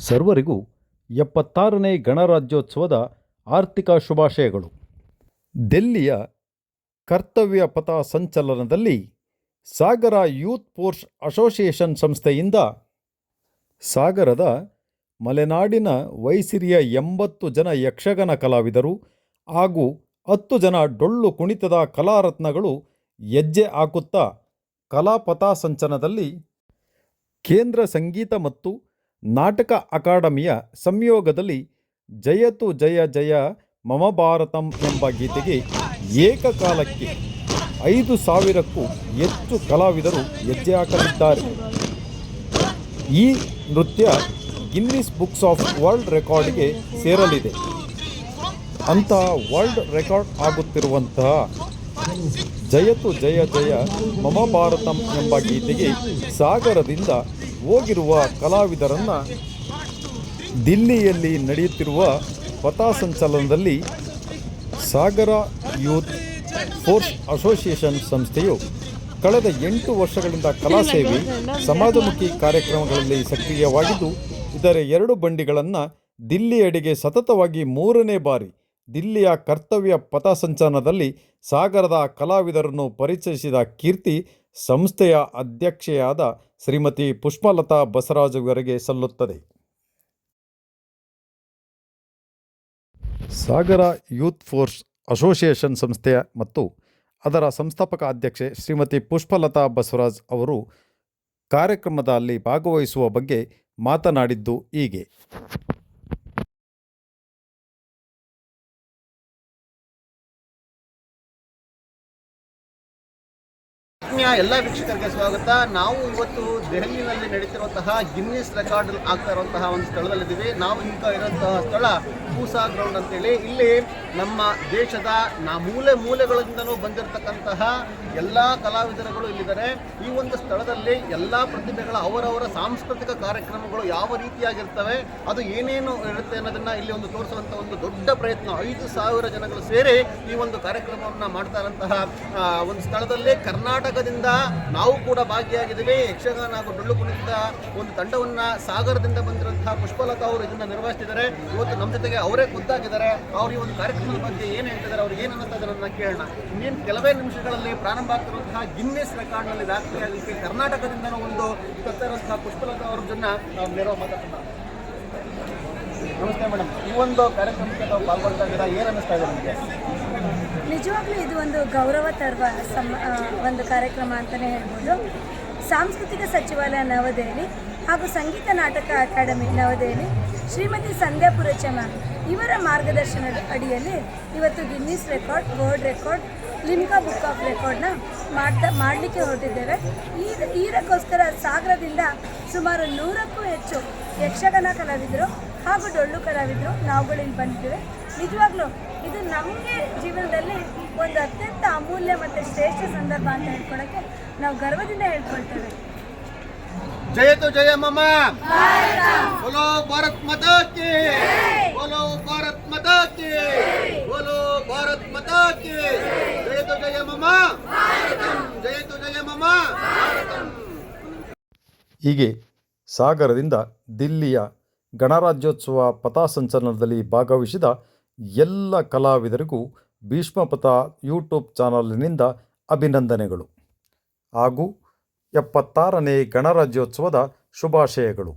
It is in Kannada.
ಸರ್ವರಿಗೂ ಎಪ್ಪತ್ತಾರನೇ ಗಣರಾಜ್ಯೋತ್ಸವದ ಆರ್ಥಿಕ ಶುಭಾಶಯಗಳು. ದೆಲ್ಲಿಯ ಕರ್ತವ್ಯ ಪಥ ಸಂಚಲನದಲ್ಲಿ ಸಾಗರ ಯೂತ್ ಪೋರ್ಸ್ ಅಸೋಸಿಯೇಷನ್ ಸಂಸ್ಥೆಯಿಂದ ಸಾಗರದ ಮಲೆನಾಡಿನ ವೈಸಿರಿಯ ಎಂಬತ್ತು ಜನ ಯಕ್ಷಗಾನ ಕಲಾವಿದರು ಹಾಗೂ ಹತ್ತು ಜನ ಡೊಳ್ಳು ಕುಣಿತದ ಕಲಾರತ್ನಗಳು ಹೆಜ್ಜೆ ಹಾಕುತ್ತಾ ಕಲಾಪಥ ಸಂಚಲನದಲ್ಲಿ ಕೇಂದ್ರ ಸಂಗೀತ ಮತ್ತು ನಾಟಕ ಅಕಾಡೆಮಿಯ ಸಂಯೋಗದಲ್ಲಿ ಜಯತು ಜಯ ಜಯ ಮಮ ಭಾರತಂ ಎಂಬ ಗೀತೆಗೆ ಏಕಕಾಲಕ್ಕೆ ಐದು ಸಾವಿರಕ್ಕೂ ಹೆಚ್ಚು ಕಲಾವಿದರು ಹೆಜ್ಜೆ ಹಾಕಲಿದ್ದಾರೆ. ಈ ನೃತ್ಯ ಗಿನ್ನಿಸ್ ಬುಕ್ಸ್ ಆಫ್ ವರ್ಲ್ಡ್ ರೆಕಾರ್ಡ್ಗೆ ಸೇರಲಿದೆ. ಅಂತಹ ವರ್ಲ್ಡ್ ರೆಕಾರ್ಡ್ ಆಗುತ್ತಿರುವಂತಹ ಜಯತು ಜಯ ಜಯ ಮಮ ಭಾರತಂ ಎಂಬ ಗೀತೆಗೆ ಸಾಗರದಿಂದ ಹೋಗಿರುವ ಕಲಾವಿದರನ್ನು ದಿಲ್ಲಿಯಲ್ಲಿ ನಡೆಯುತ್ತಿರುವ ಪಥಸಂಚಲನದಲ್ಲಿ ಸಾಗರ ಯೂತ್ ಫೋರ್ಸ್ ಅಸೋಸಿಯೇಷನ್ ಸಂಸ್ಥೆಯು ಕಳೆದ ಎಂಟು ವರ್ಷಗಳಿಂದ ಕಲಾ ಸೇವೆ, ಸಮಾಜಮುಖಿ ಕಾರ್ಯಕ್ರಮಗಳಲ್ಲಿ ಸಕ್ರಿಯವಾಗಿದ್ದು, ಇದರ ಎರಡು ಬಂಡಿಗಳನ್ನು ದಿಲ್ಲಿಯೆಡೆಗೆ ಸತತವಾಗಿ ಮೂರನೇ ಬಾರಿ ದಿಲ್ಲಿಯ ಕರ್ತವ್ಯ ಪಥಸಂಚಲನದಲ್ಲಿ ಸಾಗರದ ಕಲಾವಿದರನ್ನು ಪರಿಚಯಿಸಿದ ಕೀರ್ತಿ ಸಂಸ್ಥೆಯ ಅಧ್ಯಕ್ಷೆಯಾದ ಶ್ರೀಮತಿ ಪುಷ್ಪಲತಾ ಬಸರಾಜ್ ಅವರಿಗೆ ಸಲ್ಲುತ್ತದೆ. ಸಾಗರ ಯೂತ್ ಫೋರ್ಸ್ ಅಸೋಸಿಯೇಷನ್ ಸಂಸ್ಥೆಯ ಮತ್ತು ಅದರ ಸಂಸ್ಥಾಪಕ ಅಧ್ಯಕ್ಷೆ ಶ್ರೀಮತಿ ಪುಷ್ಪಲತಾ ಬಸವರಾಜ್ ಅವರು ಕಾರ್ಯಕ್ರಮದಲ್ಲಿ ಭಾಗವಹಿಸುವ ಬಗ್ಗೆ ಮಾತನಾಡಿದ್ದು ಹೀಗೆ. ಎಲ್ಲ ವೀಕ್ಷಕರಿಗೆ ಸ್ವಾಗತ. ನಾವು ಇವತ್ತು ದೆಹಲಿಯಲ್ಲಿ ನಡೀತಿರುವಂತಹ ಗಿನ್ನಿಸ್ ರೆಕಾರ್ಡ್ ಆಗ್ತಾ ಇರುವಂತಹ ಒಂದು ಸ್ಥಳದಲ್ಲಿದ್ದೀವಿ. ನಾವು ಈಗ ಇರುವಂತಹ ಸ್ಥಳ ಪೂಸಾ ಗ್ರೌಂಡ್ ಅಂತೇಳಿ. ಇಲ್ಲಿ ನಮ್ಮ ದೇಶದ ನಾ ಮೂಲೆ ಮೂಲೆಗಳಿಂದಲೂ ಬಂದಿರತಕ್ಕಂತಹ ಎಲ್ಲ ಕಲಾವಿದರುಗಳು ಇಲ್ಲಿದ್ದಾರೆ. ಈ ಒಂದು ಸ್ಥಳದಲ್ಲಿ ಎಲ್ಲ ಪ್ರತಿಭೆಗಳ ಅವರವರ ಸಾಂಸ್ಕೃತಿಕ ಕಾರ್ಯಕ್ರಮಗಳು ಯಾವ ರೀತಿಯಾಗಿರ್ತವೆ, ಅದು ಏನೇನು ಇರುತ್ತೆ ಅನ್ನೋದನ್ನ ಇಲ್ಲಿ ಒಂದು ತೋರಿಸುವಂಥ ಒಂದು ದೊಡ್ಡ ಪ್ರಯತ್ನ. ಐದು ಸಾವಿರ ಜನಗಳು ಸೇರಿ ಈ ಒಂದು ಕಾರ್ಯಕ್ರಮವನ್ನು ಮಾಡ್ತಾ ಇರುವಂತಹ ಒಂದು ಸ್ಥಳದಲ್ಲಿ ಕರ್ನಾಟಕದಿಂದ ನಾವು ಕೂಡ ಭಾಗಿಯಾಗಿದ್ದೀವಿ. ಯಕ್ಷಗಾನ ಹಾಗೂ ಡೊಳ್ಳು ಕುಣಿತದ ಒಂದು ತಂಡವನ್ನು ಸಾಗರದಿಂದ ಬಂದಿರುವಂತಹ ಪುಷ್ಪಲತಾ ಅವರು ಇದನ್ನು ನಿರ್ವಹಿಸ್ತಿದ್ದಾರೆ. ಇವತ್ತು ನಮ್ಮ ಜೊತೆಗೆ ಅವರೇ ಖುದ್ದಾಗಿದ್ದಾರೆ. ಅವ್ರ ಈ ಒಂದು ಕಾರ್ಯಕ್ರಮದ ಬಗ್ಗೆ ಏನು ಹೇಳ್ತಿದ್ದಾರೆ, ಅವ್ರಿಗೆ ಏನು ಅನ್ನೋದು ಅದನ್ನ ಕೇಳೋಣ. ಇನ್ನೇನು ಕೆಲವೇ ನಿಮಿಷಗಳಲ್ಲಿ ಪ್ರಾರಂಭ ಆಗ್ತಿರುವಂತಹ ಗಿನ್ನೆಸ್ ರೆಕಾರ್ಡ್ನಲ್ಲಿ ದಾಖಲೆಯಾಗಲಿಕ್ಕೆ ಕರ್ನಾಟಕದಿಂದ ಒಂದು ಕತ್ತರಂತಹ ಪುಷ್ಪಲತಾ ಅವ್ರ ಜೊತೆ ನಾವು ನೆರವು ಮಾತಾಡ್ತಾ ನಮಸ್ತೆ ಮೇಡಮ್. ಈ ಒಂದು ಕಾರ್ಯಕ್ರಮಕ್ಕೆ ನಾವು ಪಾಲ್ಗೊಳ್ತಾ ಇದ್ದೀರಾ? ಏನು ಅನ್ನಿಸ್ತಾ ಇದೆ ನಿಮಗೆ? ನಿಜವಾಗ್ಲೂ ಇದು ಒಂದು ಗೌರವ ತರುವ ಸಮ ಒಂದು ಕಾರ್ಯಕ್ರಮ ಅಂತಲೇ ಹೇಳ್ಬೋದು. ಸಾಂಸ್ಕೃತಿಕ ಸಚಿವಾಲಯ ನವದೆಹಲಿ ಹಾಗೂ ಸಂಗೀತ ನಾಟಕ ಅಕಾಡೆಮಿ ನವದೆಹಲಿ, ಶ್ರೀಮತಿ ಸಂಧ್ಯಾ ಪುರಚಮ ಇವರ ಮಾರ್ಗದರ್ಶನದ ಅಡಿಯಲ್ಲಿ ಇವತ್ತು Guinness record, world record, Limca book of ರೆಕಾರ್ಡ್ನ ಮಾಡ್ತಾ ಮಾಡಲಿಕ್ಕೆ ಹೊರಟಿದ್ದೇವೆ. ಈ ಈರಕ್ಕೋಸ್ಕರ ಸಾಗರದಿಂದ ಸುಮಾರು ನೂರಕ್ಕೂ ಹೆಚ್ಚು ಯಕ್ಷಗಾನ ಕಲಾವಿದರು ಹಾಗೂ ಡೊಳ್ಳು ಕಲಾವಿದರು ನಾವುಗಳಿಂದ ಬಂದಿದ್ದೇವೆ. ನಿಜವಾಗ್ಲೂ ಇದು ನಮಗೆ ಜೀವನದಲ್ಲಿ ಒಂದು ಅತ್ಯಂತ ಅಮೂಲ್ಯ ಮತ್ತು ಶ್ರೇಷ್ಠ ಸಂದರ್ಭ ಅಂತ ಹೇಳ್ಕೊಡೋಕ್ಕೆ ನಾವು ಗರ್ವದಿಂದ ಹೇಳ್ಕೊಳ್ತೇವೆ. ಜಯ ತು ಜಯ ಮಮ. ಬೋಲೋ ಭಾರತ್ ಮಾತಾ ಕಿ. ಬೋಲೋ ಭಾರತ್ ಮಾತಾ ಕಿ. ಬೋಲೋ ಭಾರತ್ ಮಾತಾ ಕಿ. ಜಯ ತು ಜಯ ಮಮ. ಜಯ ತು ಜಯ ಮಮ. ಹೀಗೆ ಸಾಗರದಿಂದ ದಿಲ್ಲಿಯ ಗಣರಾಜ್ಯೋತ್ಸವ ಪಥಸಂಚಲನದಲ್ಲಿ ಭಾಗವಹಿಸಿದ ಎಲ್ಲ ಕಲಾವಿದರಿಗೂ ಭೀಷ್ಮಪಥ ಯೂಟ್ಯೂಬ್ ಚಾನಲ್ನಿಂದ ಅಭಿನಂದನೆಗಳು ಹಾಗೂ ಎಪ್ಪತ್ತಾರನೇ ಗಣರಾಜ್ಯೋತ್ಸವದ ಶುಭಾಶಯಗಳು.